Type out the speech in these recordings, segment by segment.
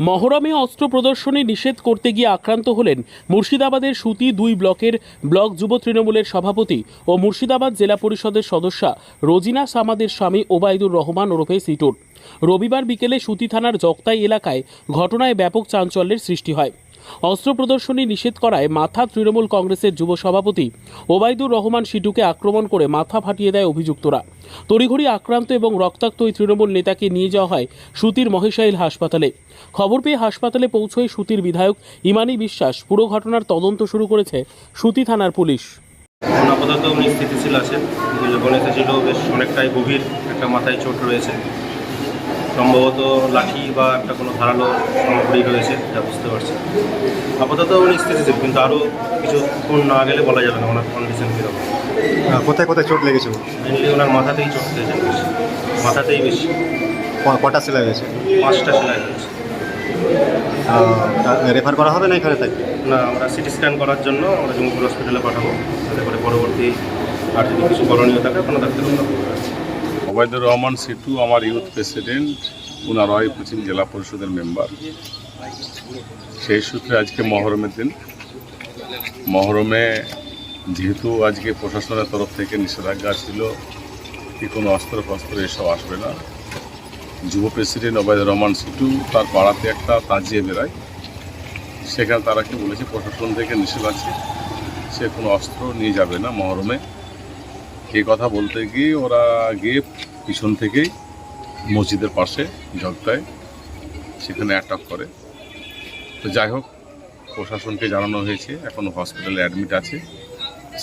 মহরমে অস্ত্র প্রদর্শনী নিষেধ করতে গিয়ে আক্রান্ত হলেন মুর্শিদাবাদের সুতি দুই ব্লকের ব্লক যুব তৃণমূলের সভাপতি ও মুর্শিদাবাদ জেলা পরিষদের সদস্যা রোজিনা সামাদের স্বামী ওবায়দুর রহমান ওরফে সিটুর। রবিবার বিকেলে সুতি থানার জগতাই এলাকায় ঘটনায় ব্যাপক চাঞ্চল্যের সৃষ্টি হয়। অস্ত্র প্রদর্শনী নিষেধ করায় মাথা তৃণমূল কংগ্রেসের যুব সভাপতি ওবায়দুর রহমান সিটুকে আক্রমণ করে মাথা ফাটিয়ে দেয় অভিযুক্তরা। তড়িঘড়ি আক্রান্ত এবং রক্তাক্ত ওই তৃণমূল নেতাকে নিয়ে যাওয়া হয় সুতির মহেশাইল হাসপাতালে। খবর পেয়ে হাসপাতালে পৌঁছয় সুতির বিধায়ক ইমানি বিশ্বাস। পুরো ঘটনার তদন্ত শুরু করেছে সুতি থানার পুলিশ। আপাতত উনি স্থিতিশীল আছেন। বেশ অনেকটাই গভীর একটা মাথায় চোট রয়েছে। সম্ভবত লাঠি বা একটা কোনো ধারালো সামগ্রী রয়েছে যা বুঝতে পারছি। আপাতত উনি স্থিতিশীল কিন্তু আরও কিছুক্ষণ না গেলে বলা যাবে না ওনার কন্ডিশন কীরকম। কোথায় কোথায় চোট লেগেছে? মেনলি ওনার মাথাতেই চোট বেশি মাথাতেই বেশি। কটা সেলাই হয়েছে? পাঁচটা সেলাই হয়েছে। রেফার করা হবে না এখানে থাকবে না আমরা সিটি স্ক্যান করার জন্য আমরা জঙ্গিপুর হসপিটালে পাঠাবো। যাতে করে পরবর্তী আর যদি কিছু করণীয় থাকে কোনো ডাক্তার ওবায়দুর রহমান সিটু আমার ইউথ প্রেসিডেন্ট উনারয় পশ্চিম জেলা পরিষদের মেম্বার। সেই সূত্রে আজকে মহরমের দিন। মহরমে যেহেতু আজকে প্রশাসনের তরফ থেকে নিষেধাজ্ঞা ছিল কি কোনো অস্ত্র ফস্ত্র এসব আসবে না, যুব প্রেসিডেন্ট ওবায়দুর রহমান সিটু তার পাড়াতে একটা তাজিয়ে বেড়ায়। সেখানে তারা কি বলেছে, প্রশাসন থেকে নিষেধ আছে, সে কোনো অস্ত্র নিয়ে যাবে না মহরমে। এই কথা বলতে গিয়ে ওরা গিয়ে পিছন থেকেই মসজিদের পাশে জগতায় সেখানে অ্যাটাক করে। তো যাই হোক, প্রশাসনকে জানানো হয়েছে, এখন হসপিটালে অ্যাডমিট আছে,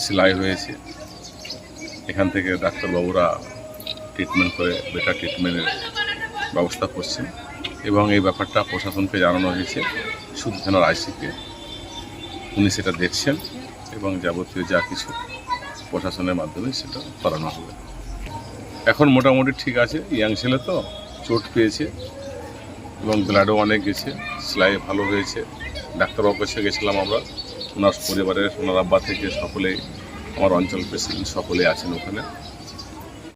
সেলাই হয়েছে। এখান থেকে ডাক্তারবাবুরা ট্রিটমেন্ট করে বেটার ট্রিটমেন্টের ব্যবস্থা করছেন। এবং এই ব্যাপারটা প্রশাসনকে জানানো হয়েছে সুদ আইসিকে উনি সেটা দেখছেন এবং যাবতীয় যা কিছু প্রশাসনের মাধ্যমে সেটা করানো হবে। এখন মোটামুটি ঠিক আছে, ইয়াং ছেলে তো, চোট পেয়েছে এবং ব্লাডও অনেক গেছে, সেলাই ভালো হয়েছে। ডাক্তারবাবুর কাছে গেছিলাম আমরা, ওনার পরিবারের, ওনার আব্বা থেকে সকলেই আমার অঞ্চল প্রেসিডেন্ট সকলেই আছেন ওখানে।